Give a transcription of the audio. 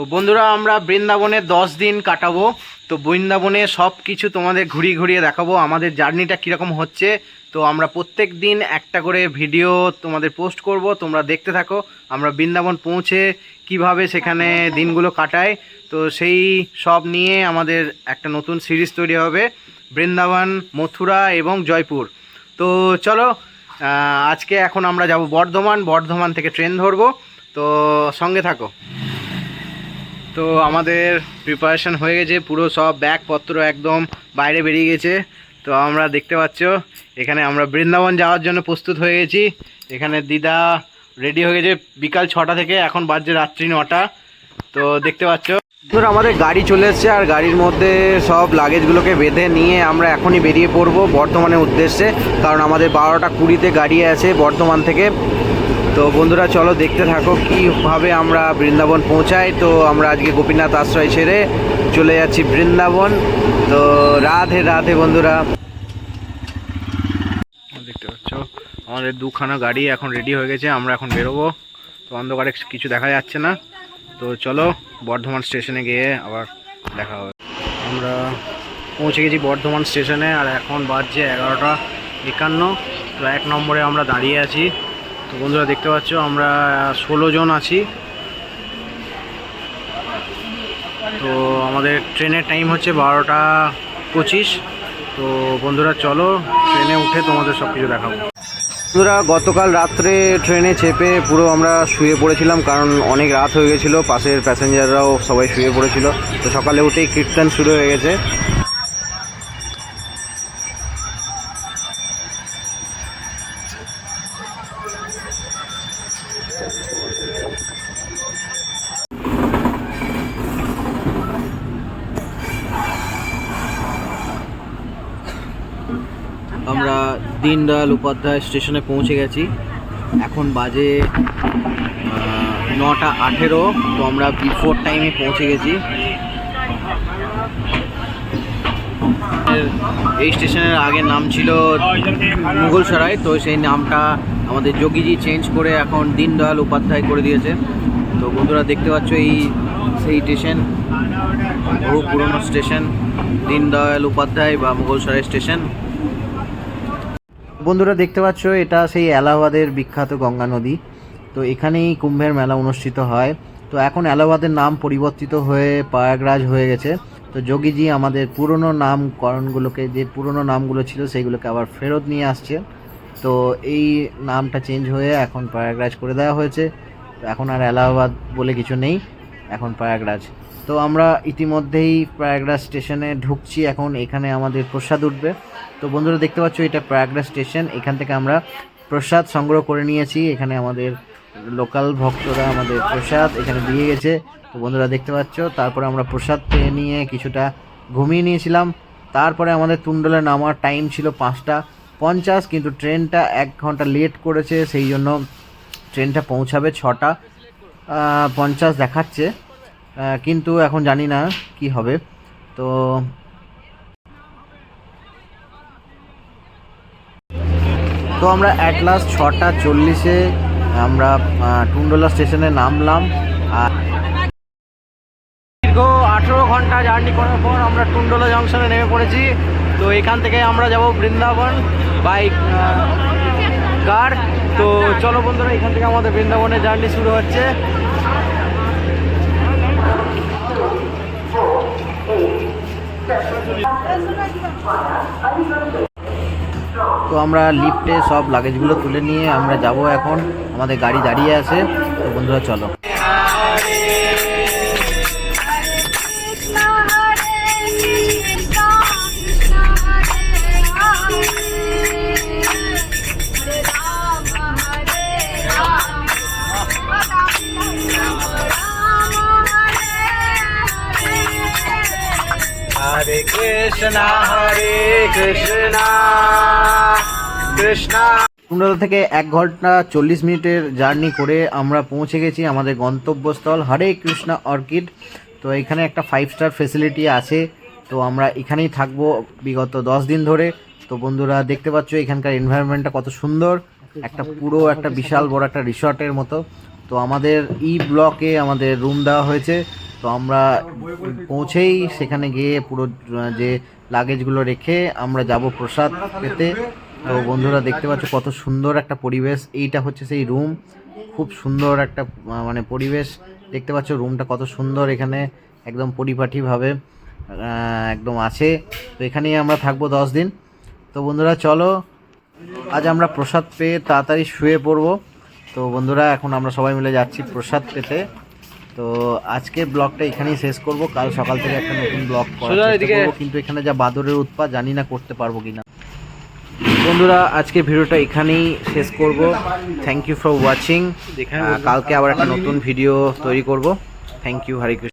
তো বন্ধুরা, আমরা বৃন্দাবনে দশ দিন কাটাবো। তো বৃন্দাবনে সব কিছু তোমাদের ঘুরিয়ে ঘুরিয়ে দেখাবো, আমাদের জার্নিটা কীরকম হচ্ছে। তো আমরা প্রত্যেক দিন একটা করে ভিডিও তোমাদের পোস্ট করব, তোমরা দেখতে থাকো, আমরা বৃন্দাবন পৌঁছে কীভাবে সেখানে দিনগুলো কাটাই। তো সেই সব নিয়ে আমাদের একটা নতুন সিরিজ তৈরি হবে, বৃন্দাবন, মথুরা এবং জয়পুর। তো চলো আজকে এখন আমরা যাব বর্ধমান বর্ধমান থেকে ট্রেন ধরবো। তো সঙ্গে থাকো। তো আমাদের প্রিপারেশন হয়ে গেছে, পুরো সব ব্যাগপত্র একদম বাইরে বেরিয়ে গেছে। তো আমরা দেখতে পাচ্ছ, এখানে আমরা বৃন্দাবন যাওয়ার জন্য প্রস্তুত হয়ে গেছি। এখানে দিদা রেডি হয়ে গেছে বিকাল ছটা থেকে, এখন বাজছে রাত্রি নটা। তো দেখতে পাচ্ছ। ধরো, আমাদের গাড়ি চলে এসছে, আর গাড়ির মধ্যে সব লাগেজগুলোকে বেঁধে নিয়ে আমরা এখনই বেরিয়ে পড়ব বর্ধমানের উদ্দেশ্যে। কারণ আমাদের বারোটা কুড়িতে গাড়ি আছে বর্ধমান থেকে। তো বন্ধুরা, চলো দেখতে থাকো কীভাবে আমরা বৃন্দাবন পৌঁছাই। তো আমরা আজকে গোপীনাথ আশ্রয় ছেড়ে চলে যাচ্ছি বৃন্দাবন। তো রাধে রাধে বন্ধুরা। দেখতে পাচ্ছ, আমাদের দুখানা গাড়ি এখন রেডি হয়ে গেছে, আমরা এখন বেরোবো। তো অন্ধকারে কিছু দেখা যাচ্ছে না। তো চলো বর্ধমান স্টেশনে গিয়ে আবার দেখা হবে। আমরা পৌঁছে গেছি বর্ধমান স্টেশনে, আর এখন বাজছে এগারোটা একান্ন। তো এক নম্বরে আমরা দাঁড়িয়ে আছি। তো বন্ধুরা দেখতে পাচ্ছ, আমরা ষোলো জন আছি। তো আমাদের ট্রেনের টাইম হচ্ছে বারোটা পঁচিশ। তো বন্ধুরা চলো, ট্রেনে উঠে তোমাদের সব কিছু দেখাবো। বন্ধুরা, গতকাল রাত্রে ট্রেনে চেপে পুরো আমরা শুয়ে পড়েছিলাম, কারণ অনেক রাত হয়ে গেছিল, পাশের প্যাসেঞ্জাররাও সবাই শুয়ে পড়েছিল। তো সকালে উঠেই কীর্তন শুরু হয়ে গেছে আমরা দীনদয়াল উপাধ্যায় স্টেশনে পৌঁছে গেছি। এখন বাজে নটা আঠেরো। তো আমরা বিফোর টাইমে পৌঁছে গেছি। এই স্টেশনের আগের নাম ছিল মুঘলসরাই তো সেই নামটা আমাদের যোগীজি চেঞ্জ করে এখন দীনদয়াল উপাধ্যায় করে দিয়েছে। তো বন্ধুরা দেখতে পাচ্ছ এই, সেই স্টেশন বহু পুরনো স্টেশন দীনদয়াল উপাধ্যায় বা মুঘলসরাই স্টেশন বন্ধুরা দেখতে পাচ্ছ, এটা সেই এলাহাবাদের বিখ্যাত গঙ্গা নদী। তো এখানেই কুম্ভের মেলা অনুষ্ঠিত হয়। তো এখন এলাহাবাদের নাম পরিবর্তিত হয়ে প্রয়াগরাজ হয়ে গেছে। তো যোগীজি আমাদের পুরনো নামকরণগুলোকে, যে পুরনো নামগুলো ছিল সেইগুলোকে আবার ফেরত নিয়ে আসছে। তো এই নামটা চেঞ্জ হয়ে এখন প্রয়াগরাজ করে দেওয়া হয়েছে। তো এখন আর এলাহাবাদ বলে কিছু নেই, এখন প্রয়াগরাজ। তো আমরা ইতিমধ্যেই প্রয়াগরাজ স্টেশনে ঢুকছি। এখন এখানে আমাদের প্রসাদ উঠবে। তো বন্ধুরা, দেখতে পাচ্ছ, এটা প্রয়াগরাজ স্টেশন। এখান থেকে আমরা প্রসাদ সংগ্রহ করে নিয়েছি। এখানে আমাদের লোকাল ভক্তরা আমাদের প্রসাদ এখানে দিয়ে গেছে। তো বন্ধুরা, দেখতে পাচ্ছ, তারপরে আমরা প্রসাদ পেয়ে নিয়ে কিছুটা ঘুমিয়ে নিয়েছিলাম। তারপরে আমাদের তুন্ডলে নামার টাইম ছিল পাঁচটা পঞ্চাশ, কিন্তু ট্রেনটা এক ঘণ্টা লেট করেছে, সেই জন্য ট্রেনটা পৌঁছাবে ছটা পঞ্চাশ দেখাচ্ছে। কিন্তু এখন জানি না কি হবে। তো তো আমরা অ্যাট লাস্ট ছটা চল্লিশে আমরা টুন্ডলা স্টেশনে নামলাম। আর দীর্ঘ আঠেরো ঘণ্টা জার্নি করার পর আমরা টুন্ডলা জংশনে নেমে পড়েছি। তো এখান থেকে আমরা যাব বৃন্দাবন বাইক কার তো চলো বন্ধুরা, এখান থেকে আমাদের বৃন্দাবনের জার্নি শুরু হচ্ছে। তো আমরা লিফটে সব লাগেজগুলো তুলে নিয়ে আমরা যাব এখন। আমাদের গাড়ি দাঁড়িয়ে আছে। তো বন্ধুরা, চলো। হরে কৃষ্ণ হরে কৃষ্ণ। কৃষ্ণ। কুণ্ডলা থেকে এক ঘণ্টা চল্লিশ মিনিটের জার্নি করে আমরা পৌঁছে গেছি আমাদের গন্তব্যস্থল হরে কৃষ্ণ অর্কিড। তো এখানে একটা ফাইভ স্টার ফেসিলিটি আছে। তো আমরা এখানেই থাকব বিগত দশ দিন ধরে। তো বন্ধুরা, দেখতে পাচ্ছ এখানকার এনভায়রনমেন্টটা কত সুন্দর। একটা পুরো একটা বিশাল বড় একটা রিসর্টের মতো। তো আমাদের ই ব্লকে আমাদের রুম দেওয়া হয়েছে। তো আমরা পৌঁছেই সেখানে গিয়ে পুরো যে লাগেজগুলো রেখে আমরা যাব প্রসাদ পেতে। তো বন্ধুরা দেখতে পাচ্ছ কত সুন্দর একটা পরিবেশ। এইটা হচ্ছে সেই রুম খুব সুন্দর একটা মানে পরিবেশ। দেখতে পাচ্ছ রুমটা কত সুন্দর এখানে। একদম পরিপাটিভাবে একদম আছে। তো এখানেই আমরা থাকব দশ দিন। তো বন্ধুরা চলো, আজ আমরা প্রসাদ পেয়ে তাড়াতাড়ি শুয়ে পড়ব। তো বন্ধুরা এখন আমরা সবাই মিলে যাচ্ছি প্রসাদ পেতে। তো আজকের ব্লগটা এখানেই শেষ করব। কাল সকাল থেকে একটা নতুন ব্লগ। করব কিন্তু এখানে যা বাদরের উৎপাত জানি না করতে পারব কিনা। বন্ধুরা আজকে ভিডিওটা এখানেই শেষ করব। থ্যাংক ইউ ফর ওয়াচিং কালকে আবার একটা নতুন ভিডিও তৈরি করব। Thank you Hare